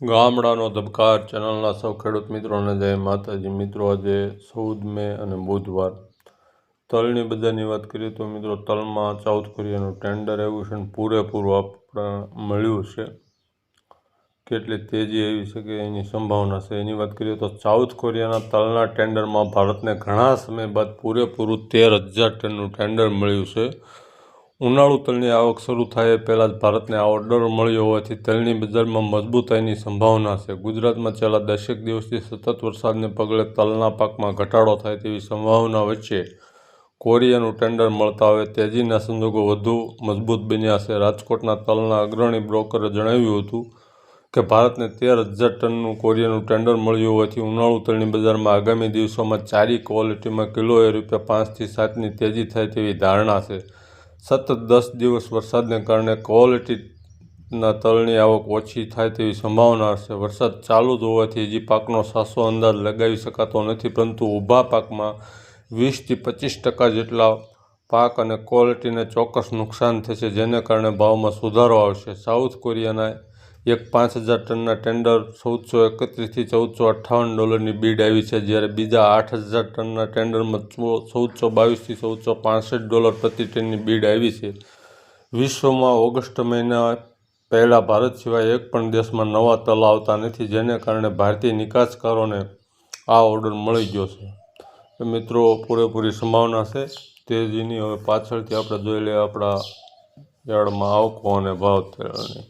ગામડાનો ધબકાર ચેનલના સૌ ખેડૂત મિત્રોને જય માતાજી. મિત્રો, આજે ચૌદ મે અને બુધવાર તલની બધાની વાત કરીએ તો મિત્રો, તલમાં સાઉથ કોરિયાનું ટેન્ડર આવ્યું છે પૂરેપૂરું આપણા મળ્યું છે. કેટલી તેજી આવી શકે એની સંભાવના છે. એની વાત કરીએ તો સાઉથ કોરિયાના તલના ટેન્ડરમાં ભારતને ઘણા સમય બાદ પૂરેપૂરું તેર હજાર ટનનું ટેન્ડર મળ્યું છે. ઉનાળુ તલની આવક શરૂ થાય એ પહેલાં જ ભારતને આ ઓર્ડર મળ્યો હોવાથી તલની બજારમાં મજબૂતાઈની સંભાવના છે. ગુજરાતમાં છેલ્લા દસેક દિવસથી સતત વરસાદને પગલે તલના પાકમાં ઘટાડો થાય તેવી સંભાવના વચ્ચે કોરિયાનું ટેન્ડર મળતા હવે તેજીના સંજોગો વધુ મજબૂત બન્યા છે. રાજકોટના તલના અગ્રણી બ્રોકરે જણાવ્યું હતું કે ભારતને તેર હજાર ટનનું કોરિયાનું ટેન્ડર મળ્યું હોવાથી ઉનાળુ તલની બજારમાં આગામી દિવસોમાં ચારી ક્વોલિટીમાં કિલોએ રૂપિયા પાંચથી સાતની તેજી થાય તેવી ધારણા છે. સતત દસ દિવસ વરસાદને કારણે ક્વોલિટીના તલની આવક ઓછી થાય તેવી સંભાવના હશે વરસાદ ચાલુ જ હોવાથી હજી પાકનો સાસો અંદાજ લગાવી શકાતો નથી, પરંતુ ઊભા પાકમાં વીસથી પચીસ ટકા જેટલા પાક અને ક્વોલિટીને ચોક્કસ નુકસાન થશે, જેને કારણે ભાવમાં સુધારો આવશે. સાઉથ કોરિયાના એક પાંચ હજાર ટનના ટેન્ડર ચૌદસો એકત્રીસથી ચૌદસો અઠ્ઠાવન ડોલરની બીડ આવી છે, જ્યારે બીજા આઠ હજાર ટનના ટેન્ડરમાં ચૌદસો બાવીસથી ચૌદસો પાસઠ ડોલર પ્રતિ ટનની બીડ આવી છે. વિશ્વમાં ઓગસ્ટ મહિના પહેલાં ભારત સિવાય એક પણ દેશમાં નવા તલ આવતા નથી, જેને કારણે ભારતીય નિકાસકારોને આ ઓર્ડર મળી ગયો છે. મિત્રો, પૂરેપૂરી સંભાવના છે. તેજીની હવે પાછળથી આપણે જોઈ લઈએ આપણા યાર્ડમાં આવકો અને ભાવ તેલની